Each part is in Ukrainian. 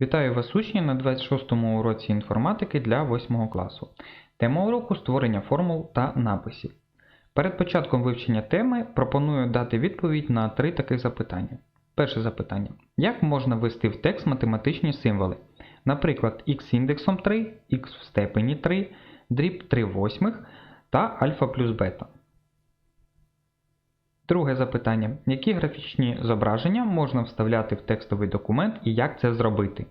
Вітаю вас учні на 26-му уроці інформатики для 8 класу. Тема уроку створення формул та написів. Перед початком вивчення теми пропоную дати відповідь на три таких запитання. Перше запитання. Як можна ввести в текст математичні символи? Наприклад, x індексом 3, x в степені 3, дріб 3 восьмих та альфа плюс бета. Друге запитання. Які графічні зображення можна вставляти в текстовий документ і як це зробити?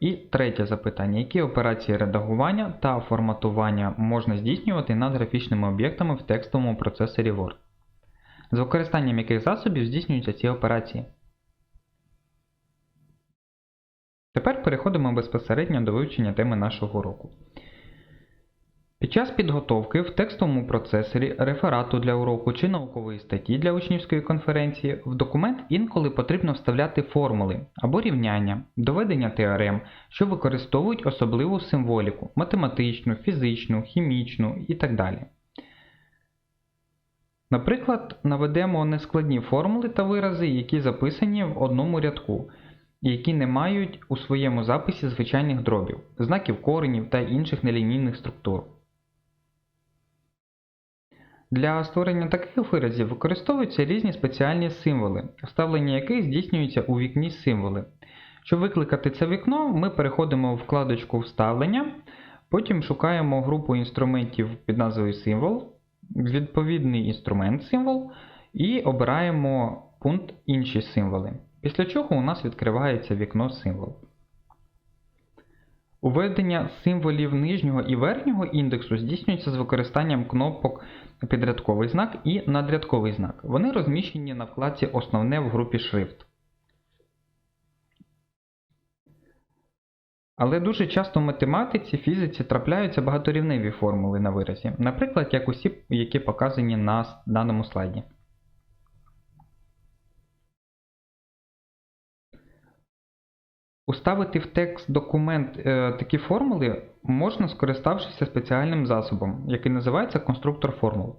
І третє запитання. Які операції редагування та форматування можна здійснювати над графічними об'єктами в текстовому процесорі Word? З використанням яких засобів здійснюються ці операції? Тепер переходимо безпосередньо до вивчення теми нашого уроку. Під час підготовки в текстовому процесорі реферату для уроку чи наукової статті для учнівської конференції в документ інколи потрібно вставляти формули або рівняння, доведення теорем, що використовують особливу символіку математичну, фізичну, хімічну і так далі. Наприклад, наведемо нескладні формули та вирази, які записані в одному рядку, які не мають у своєму записі звичайних дробів, знаків коренів та інших нелінійних структур. Для створення таких виразів використовуються різні спеціальні символи, вставлення яких здійснюється у вікні символи. Щоб викликати це вікно, ми переходимо в вкладочку Вставлення, потім шукаємо групу інструментів під назвою Символ, відповідний інструмент символ і обираємо пункт Інші символи. Після чого у нас відкривається вікно символ. Уведення символів нижнього і верхнього індексу здійснюється з використанням кнопок підрядковий знак і надрядковий знак. Вони розміщені на вкладці Основне в групі Шрифт. Але дуже часто в математиці, фізиці трапляються багаторівневі формули на виразі, наприклад, як усі, які показані на даному слайді. Уставити в текст документ е, такі формули можна скориставшися спеціальним засобом, який називається конструктор формул.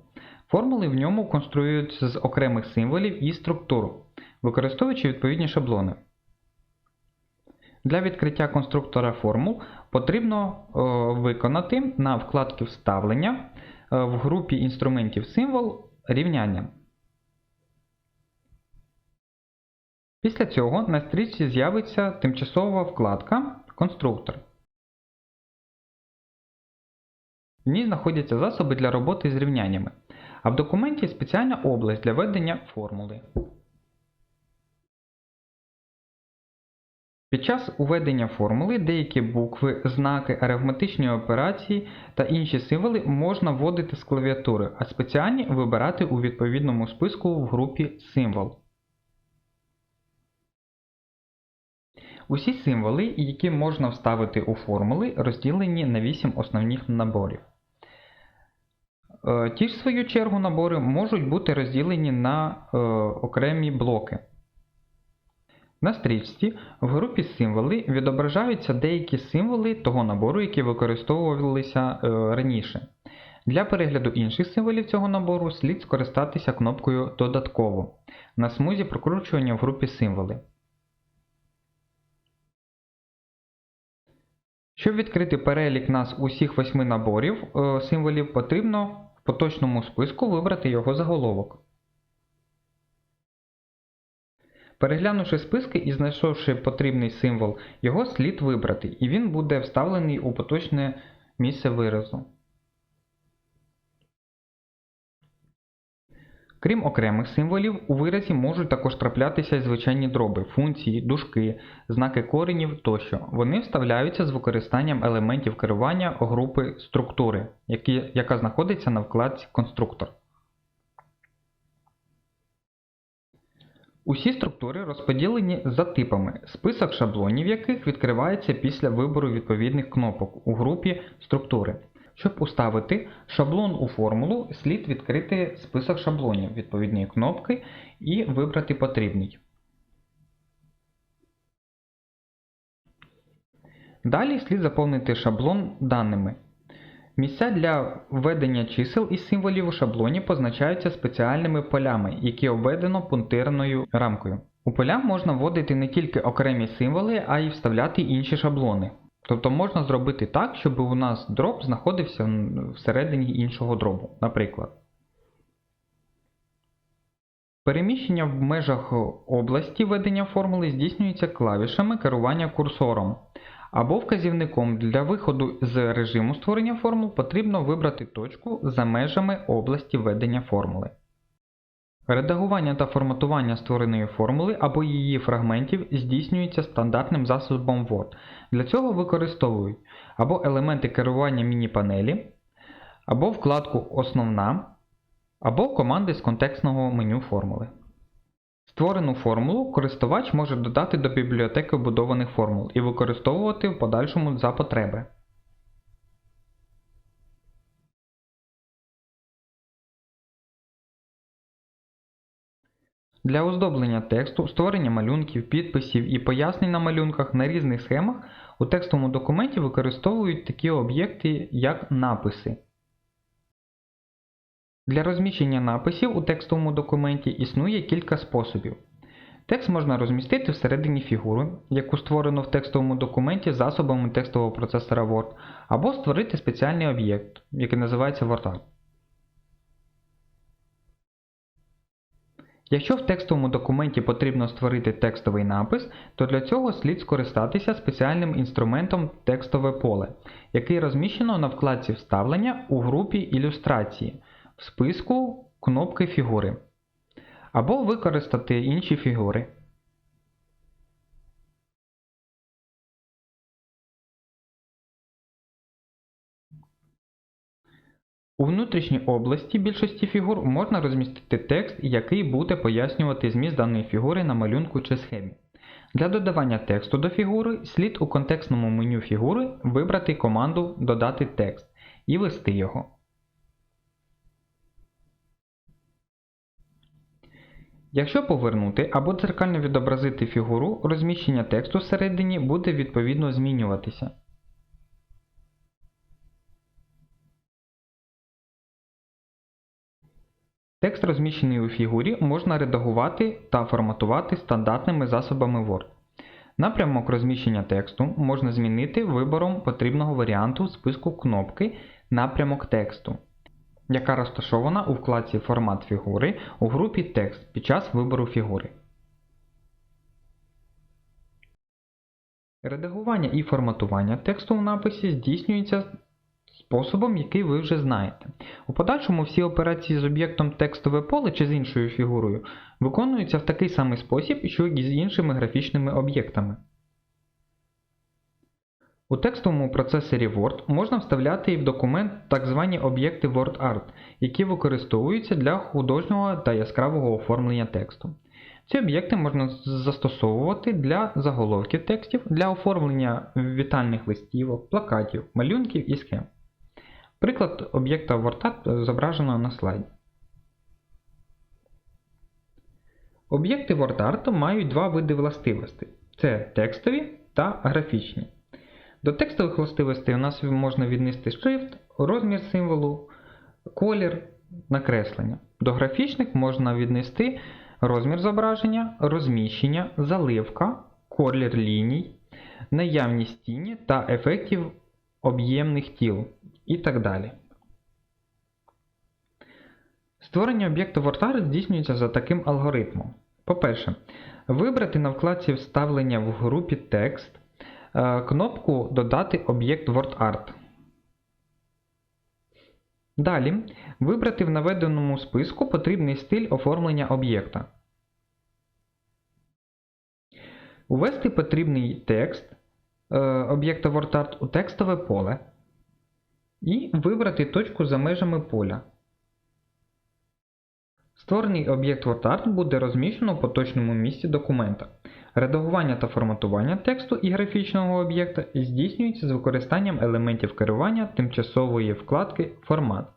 Формули в ньому конструюються з окремих символів і структур, використовуючи відповідні шаблони. Для відкриття конструктора формул потрібно е, виконати на вкладці Вставлення е, в групі інструментів символ рівняння. Після цього на стрічці з'явиться тимчасова вкладка Конструктор. В ній знаходяться засоби для роботи з рівняннями, а в документі спеціальна область для ведення формули. Під час уведення формули деякі букви, знаки, арифметичні операції та інші символи можна вводити з клавіатури, а спеціальні вибирати у відповідному списку в групі Символ. Усі символи, які можна вставити у формули, розділені на 8 основних наборів. Е, Ті ж, в свою чергу, набори можуть бути розділені на е, окремі блоки. На стрічці в групі символи відображаються деякі символи того набору, які використовувалися е, раніше. Для перегляду інших символів цього набору слід скористатися кнопкою Додатково на смузі прокручування в групі символи. Щоб відкрити перелік нас усіх восьми наборів е, символів, потрібно в поточному списку вибрати його заголовок. Переглянувши списки і знайшовши потрібний символ, його слід вибрати, і він буде вставлений у поточне місце виразу. Крім окремих символів, у виразі можуть також траплятися й звичайні дроби, функції, дужки, знаки коренів тощо. Вони вставляються з використанням елементів керування групи структури, які, яка знаходиться на вкладці Конструктор. Усі структури розподілені за типами, список шаблонів яких відкривається після вибору відповідних кнопок у групі структури. Щоб уставити шаблон у формулу, слід відкрити список шаблонів відповідної кнопки і вибрати потрібний. Далі слід заповнити шаблон даними. Місця для введення чисел і символів у шаблоні позначаються спеціальними полями, які обведено пунктирною рамкою. У поля можна вводити не тільки окремі символи, а й вставляти інші шаблони. Тобто можна зробити так, щоб у нас дроб знаходився всередині іншого дробу, наприклад. Переміщення в межах області ведення формули здійснюється клавішами керування курсором. Або вказівником для виходу з режиму створення формул потрібно вибрати точку за межами області ведення формули. Редагування та форматування створеної формули або її фрагментів здійснюється стандартним засобом Word. Для цього використовують або елементи керування міні-панелі, або вкладку Основна, або команди з контекстного меню формули. Створену формулу користувач може додати до бібліотеки вбудованих формул і використовувати в подальшому за потреби. Для оздоблення тексту, створення малюнків, підписів і пояснень на малюнках на різних схемах у текстовому документі використовують такі об'єкти, як написи. Для розміщення написів у текстовому документі існує кілька способів. Текст можна розмістити всередині фігури, яку створено в текстовому документі засобами текстового процесора Word, або створити спеціальний об'єкт, який називається WordArt. Якщо в текстовому документі потрібно створити текстовий напис, то для цього слід скористатися спеціальним інструментом текстове поле, який розміщено на вкладці Вставлення у групі Ілюстрації в списку кнопки фігури. Або використати інші фігури. У внутрішній області більшості фігур можна розмістити текст, який буде пояснювати зміст даної фігури на малюнку чи схемі. Для додавання тексту до фігури слід у контекстному меню фігури вибрати команду Додати текст і ввести його. Якщо повернути або дзеркально відобразити фігуру, розміщення тексту всередині буде відповідно змінюватися. Текст, розміщений у фігурі, можна редагувати та форматувати стандартними засобами Word. Напрямок розміщення тексту можна змінити вибором потрібного варіанту списку кнопки Напрямок тексту, яка розташована у вкладці Формат фігури у групі Текст під час вибору фігури. Редагування і форматування тексту в написі здійснюється способом, який ви вже знаєте. У подальшому всі операції з об'єктом текстове поле чи з іншою фігурою виконуються в такий самий спосіб, що і з іншими графічними об'єктами. У текстовому процесорі Word можна вставляти і в документ так звані об'єкти WordArt, які використовуються для художнього та яскравого оформлення тексту. Ці об'єкти можна застосовувати для заголовків текстів, для оформлення вітальних листівок, плакатів, малюнків і схем. Приклад об'єкта WordArt зображено на слайді. Об'єкти WordArt мають два види властивостей: це текстові та графічні. До текстових властивостей у нас можна віднести шрифт, розмір символу, колір, накреслення. До графічних можна віднести розмір зображення, розміщення, заливка, колір ліній, наявність тіні та ефектів об'ємних тіл і так далі. Створення об'єкту WordArt здійснюється за таким алгоритмом. По-перше, вибрати на вкладці вставлення в групі текст е, кнопку Додати об'єкт WordArt. Далі вибрати в наведеному списку потрібний стиль оформлення об'єкта. Увести потрібний текст об'єкта WordArt у текстове поле і вибрати точку за межами поля. Створений об'єкт WordArt буде розміщено в поточному місці документа. Редагування та форматування тексту і графічного об'єкта здійснюється з використанням елементів керування тимчасової вкладки Формат.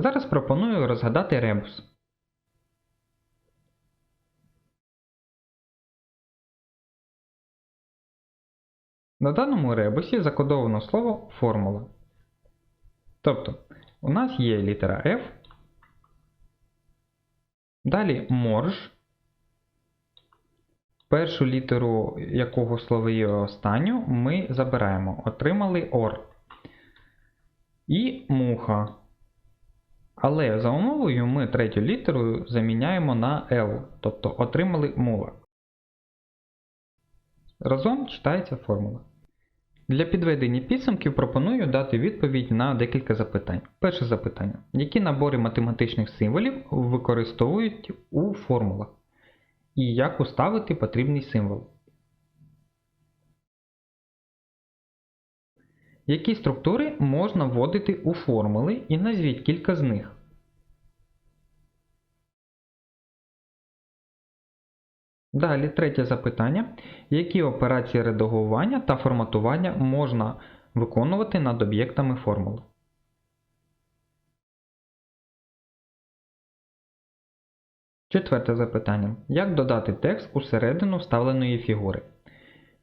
Зараз пропоную розгадати ребус. На даному ребусі закодовано слово формула. Тобто, у нас є літера F, далі морж, першу літеру якого слова є останню ми забираємо, отримали OR. І муха. Але за умовою ми третю літеру заміняємо на L, тобто отримали мула. Разом читається формула. Для підведення підсумків пропоную дати відповідь на декілька запитань. Перше запитання. Які набори математичних символів використовують у формулах? І як уставити потрібний символ? Які структури можна вводити у формули і назвіть кілька з них? Далі третє запитання. Які операції редагування та форматування можна виконувати над об'єктами формул? Четверте запитання. Як додати текст усередину вставленої фігури?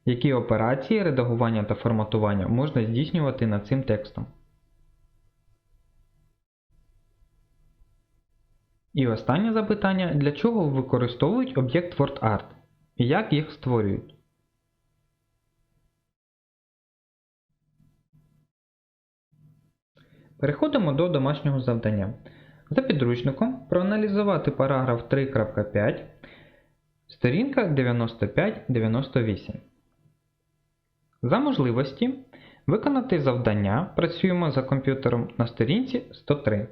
Які операції редагування та форматування можна здійснювати над цим текстом? І останнє запитання. Для чого використовують об'єкт WordArt? І як їх створюють? Переходимо до домашнього завдання. За підручником проаналізувати параграф 3.5, сторінка 95-98. За можливості виконати завдання працюємо за комп'ютером на сторінці 103.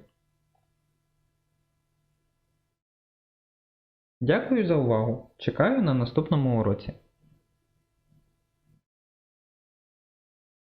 Дякую за увагу! Чекаю на наступному уроці.